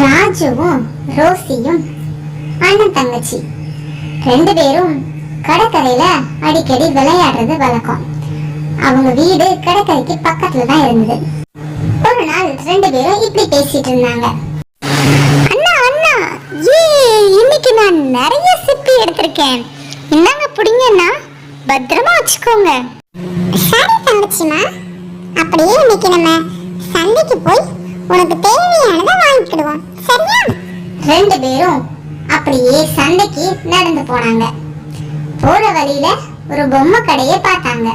ராஜுவும் ரோசியும் அண்ணன் தங்கச்சி ரெண்டு பேரும் கடற்கரையில அடிக்கடி விளையாடுறது வழக்கம். அவங்க வீடு கடற்கரைக்கு பக்கத்துல தான் இருந்தது. ஒரு நாள் ரெண்டு பேரும் இப்படி பேசிட்டு இருந்தாங்க. அண்ணா அண்ணா ஏ இன்னைக்கு நான் நிறைய சிப்பி எடுத்திருக்கேன். இந்தாங்க பிடிங்கண்ணா பத்திரமா வச்சுக்கோங்க. சரி தங்கச்சிமா. அப்படியே இன்னைக்கு நம்ம சந்தைக்கு போய் உனக்கு தேவையானதை வாங்கிக்கிடுவோம். சரியா? ரெண்டு பேரும் அப்படியே சந்தைக்கு நடந்து போனாங்க. போற வழியில ஒரு பொம்மை கடையை பார்த்தாங்க.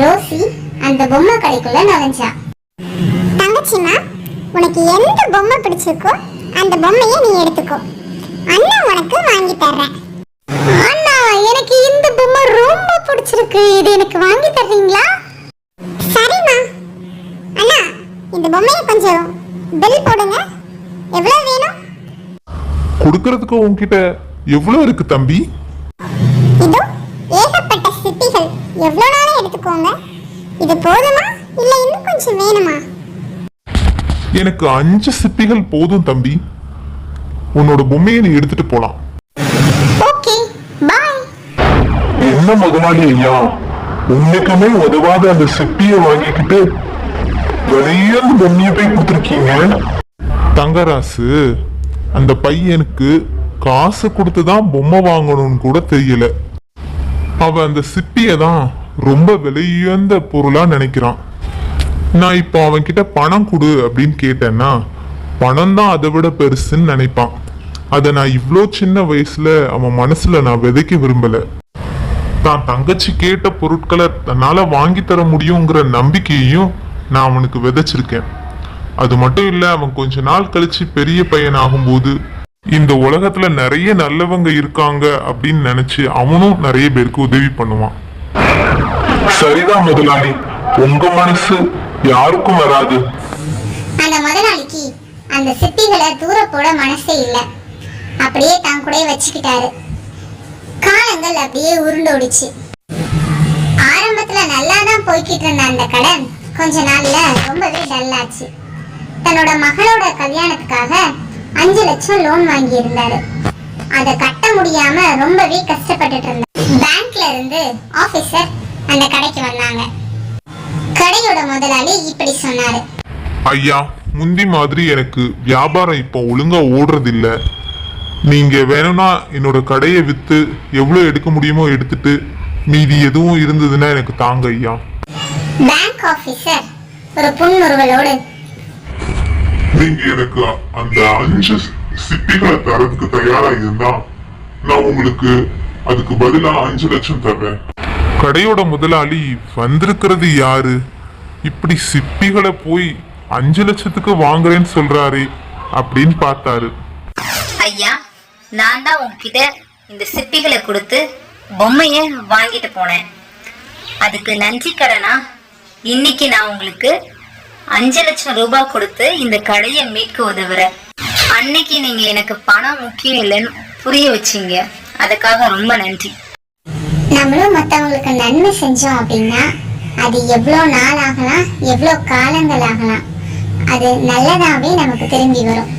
ரோசி அந்த பொம்மை கடைக்குள்ள நுழைஞ்சா. தங்கச்சிமா உனக்கு எந்த பொம்மை பிடிச்சிருக்கோ அந்த பொம்மையை நீ எடுத்துக்கோ. அண்ணா உனக்கு வாங்கி தர்றேன். பொம்மையை கொஞ்சம் பில் போடுங்க. எவ்வளவு வேணும்? கொடுக்கறதுக்கு உன்கிட்ட எவ்வளவு இருக்கு தம்பி? இதோ ஏகப்பட்ட சிப்பிகள் எவ்வளவு நாளும் எடுத்துக்கோங்க. இது போதுமா? இல்ல இன்னும் கொஞ்சம் வேணுமா? எனக்கு அஞ்சு சிப்பிகள் போதும் தம்பி. உன்னோட பொம்மையை நீ எடுத்துட்டு போலாம். ஓகே பாய் என்ன முதலாளி ஐயா? உன்னைக்குமே உதவாத அந்த சிப்பியை வாங்கிக்கிட்டு வெளியே அந்த போய் கொடுத்துருக்கீங்க. தங்கராசு அந்த பையனுக்கு காசு கொடுத்து தான் பொம்மை வாங்கணும்னு கூட தெரியல. அவன் அந்த சிப்பியை தான் ரொம்ப விலையுயர்ந்த பொருளா நினைக்கிறான். நான் இப்போ அவன்கிட்ட பணம் கொடு அப்படின்னு கேட்டேன்னா பணம் தான் அதை விட பெருசுன்னு நினைப்பான். அதை நான் இவ்வளோ சின்ன வயசுல அவன் மனசுல நான் விதைக்க விரும்பல. தான் தங்கச்சி கேட்ட பொருட்களை தன்னால வாங்கி தர முடியுங்கிற நம்பிக்கையையும் நான் அவனுக்கு விதைச்சிருக்கேன். அது மட்டும் இல்ல அவன் கொஞ்ச நாள் கழிச்சு பெரிய பையன் ஆகும்போது இந்த உலகத்துல நிறைய நல்லவங்க இருக்காங்க அப்படின்னு நினைச்சு அவனும் நிறைய பேருக்கு உதவி பண்ணுவான். சரிதான் முதலாளி. உங்க மனசு யாருக்கும் வராது. அந்த முதலாளிக்கு அந்த சிப்பிகளை தூர போட மனசே இல்ல. அப்படியே தான் கூட வச்சுக்கிட்டாரு. காலங்கள் அப்படியே உருண்டோடிச்சு. ஆரம்பத்துல நல்லா தான் போய்கிட்டு இருந்த அந்த கடன் கொஞ்ச நாள்ல ரொம்பவே டல்லாச்சு தன்னோட மகளோட கல்யாணத்துக்காக அஞ்சு லட்சம் லோன் வாங்கி இருந்தாரு அதை கட்ட முடியாம ரொம்பவே கஷ்டப்பட்டுட்டு இருந்தார். பேங்க்ல இருந்து ஆபீசர் அந்த கடைக்கு வந்தாங்க. கடையோட முதலாளி இப்படி சொன்னாரு. ஐயா முந்தி மாதிரி எனக்கு வியாபாரம் இப்போ ஒழுங்கா ஓடுறது இல்ல நீங்க வேணும்னா என்னோட கடையை வித்து எவ்வளவு எடுக்க முடியுமோ எடுத்துட்டு மீதி எதுவும் இருந்ததுன்னா எனக்கு தாங்க ஐயா. பேங்க் ஆபீசர் ஒரு புன்முறுவலோடு. நீங்க எனக்கு அந்த அஞ்சு சிப்பிகளை தரதுக்கு தயாரா இருந்தா நான் உங்களுக்கு அதுக்கு பதிலா அஞ்சு லட்சம் தர்றேன். கடையோட முதலாளி வந்திருக்கிறது யாரு? இப்படி சிப்பிகளை போய் அஞ்சு லட்சத்துக்கு வாங்குறேன்னு சொல்றாரு அப்படின்னு பார்த்தாரு. ஐயா நான் தான் உங்ககிட்ட இந்த சிப்பிகளை கொடுத்து பொம்மைய வாங்கிட்டு போனேன். அதுக்கு நன்றி கடனா இன்னைக்கு நான் உங்களுக்கு அஞ்சு லட்சம் ரூபாய் கொடுத்து இந்த கடையை மீட்க உதவுறேன். அன்னைக்கு நீங்க எனக்கு பணம் முக்கியம் இல்லைன்னு புரிய வச்சீங்க. அதுக்காக ரொம்ப நன்றி. நம்மளும் மத்தவங்களுக்கு நன்மை செஞ்சோம் அப்படின்னா அது எவ்வளோ நாள் ஆகலாம் எவ்வளோ காலங்கள் ஆகலாம். அது நல்லதாகவே நமக்கு திரும்பி வரும்.